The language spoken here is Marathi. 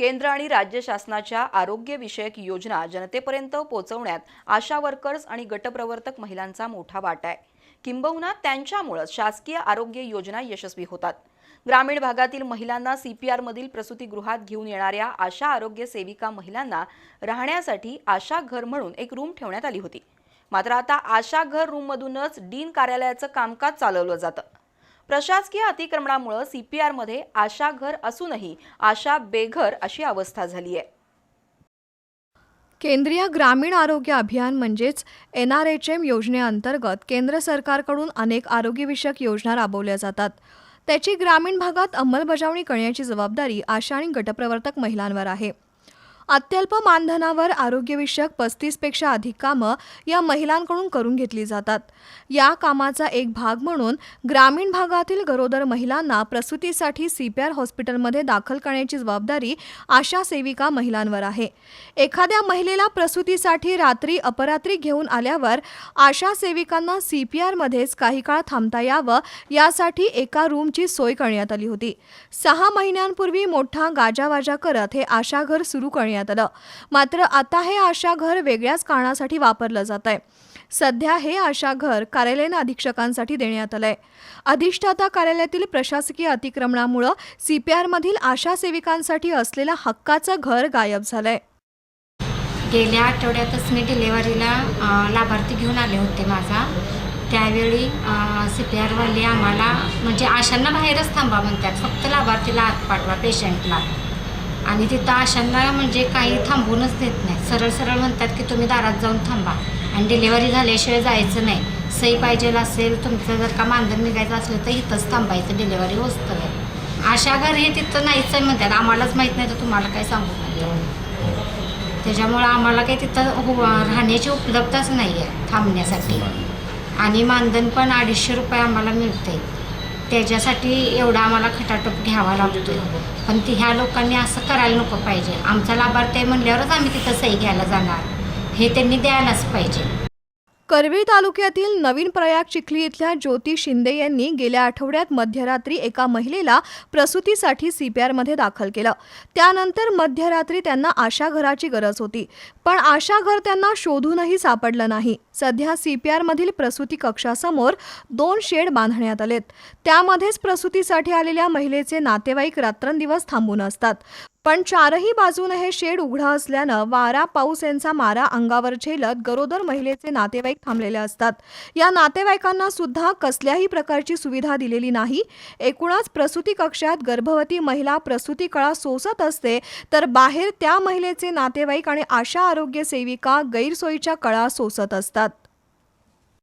केंद्र आणि राज्य शासनाच्या आरोग्यविषयक योजना जनतेपर्यंत पोहोचवण्यात आशा वर्कर्स आणि गटप्रवर्तक महिलांचा मोठा वाटा आहे. किंबहुना त्यांच्यामुळेच शासकीय आरोग्य योजना यशस्वी होतात. ग्रामीण भागातील महिलांना सी पी आरमधील प्रसूतीगृहात घेऊन येणाऱ्या आशा आरोग्य सेविका महिलांना राहण्यासाठी आशा घर म्हणून एक रूम ठेवण्यात आली होती. मात्र आता आशा घर रूममधूनच डीन कार्यालयाचं कामकाज चालवलं जातं. प्रशासकीय अतिक्रमणामुळे सीपीआरमध्ये आशा घर असूनही आशा बेघर अशी अवस्था झाली आहे. केंद्रीय ग्रामीण आरोग्य अभियान म्हणजेच एन आर एच एम योजनेअंतर्गत केंद्र सरकारकडून अनेक आरोग्यविषयक योजना राबवल्या जातात. त्याची ग्रामीण भागात अंमलबजावणी करण्याची जबाबदारी आशा आणि गटप्रवर्तक महिलांवर आहे. अत्यल्प मानधनावर आरोग्यविषयक पस्तीसपेक्षा अधिक कामं या महिलांकडून करून घेतली जातात. या कामाचा एक भाग म्हणून ग्रामीण भागातील गरोदर महिलांना प्रसूतीसाठी सी पी आर हॉस्पिटलमध्ये दाखल करण्याची जबाबदारी आशा सेविका महिलांवर आहे. एखाद्या महिलेला प्रसूतीसाठी रात्री अपरात्री घेऊन आल्यावर आशा सेविकांना सी पी आरमध्येच काही काळ थांबता यावं यासाठी एका रूमची सोय करण्यात आली होती. सहा महिन्यांपूर्वी मोठा गाजावाजा करत हे आशाघर सुरू करण्यात आलं. मात्र आता हे आशा घर वेगळ्याच कारणासाठी वापरलं जात आहे. सध्या हे आशा घर कार्यालयीन अधीक्षकांसाठी देण्यात आलंय. अधिष्ठाता कार्यालयातील प्रशासकीय अतिक्रमणामुळं सीपीआरमधील आशा सेविकांसाठी असलेलं हक्काचं घर गायब झालंय. गेल्या आठवड्यातच मी डिलेवरीला लाभार्थी घेऊन आले होते माझा. त्यावेळी सी पी आरवाले आम्हाला म्हणजे आशांना बाहेरच थांबा म्हणतात. फक्त लाभार्थीला आत पाठवा पेशंटला. आणि तिथं आशांना म्हणजे काही थांबूनच देत नाही. सरळ सरळ म्हणतात की तुम्ही दारात जाऊन थांबा. आणि डिलेवरी झाल्याशिवाय जायचं नाही. सही पाहिजे असेल तुमचं जर का मानधन निघायचं असलं तर इथंच थांबायचं डिलेवरी होतं आशा घर हे तिथं नाहीच आहे म्हणतात. आम्हालाच माहीत नाही तर तुम्हाला काय सांगू त्याच्यामुळं आम्हाला काही तिथं हो राहण्याची उपलब्धच नाही आहे थांबण्यासाठी. आणि मानधन पण अडीचशे रुपये आम्हाला मिळते त्याच्यासाठी एवढा आम्हाला खटाटोप घ्यावा लागतो पण ती ह्या लोकांनी असं करायला नको पाहिजे. आमचा लाभार्थी म्हणल्यावरच आम्ही तिथं सही घ्यायला जाणार. हे त्यांनी द्यायलाच पाहिजे. करवीर तालुक्यातील नवीन प्रयाग चिखली इथल्या ज्योती शिंदे यांनी गेल्या आठवड्यात मध्यरात्री एका महिलेला प्रसूतीसाठी सीपीआरमध्ये दाखल केलं. त्यानंतर मध्यरात्री त्यांना आशा घराची गरज होती पण आशा घर त्यांना शोधूनही सापडलं नाही. सध्या सीपीआरमधील प्रसूती कक्षासमोर दोन शेड बांधण्यात आलेत. त्यामध्येच प्रसूतीसाठी आलेल्या महिलेचे नातेवाईक रात्रंदिवस थांबून असतात. पण चारही बाजूने हे शेड उघडं असल्यानं वारा पाऊस यांचा मारा अंगावर झेलत गरोदर महिलेचे नातेवाईक थांबलेले असतात. या नातेवाईकांना सुद्धा कसल्याही प्रकारची सुविधा दिलेली नाही. एकूणच प्रसूती कक्षात गर्भवती महिला प्रसूती कळा सोसत असते तर बाहेर त्या महिलेचे नातेवाईक आणि आशा आरोग्य सेविका गैरसोयीच्या कळा सोसत असतात.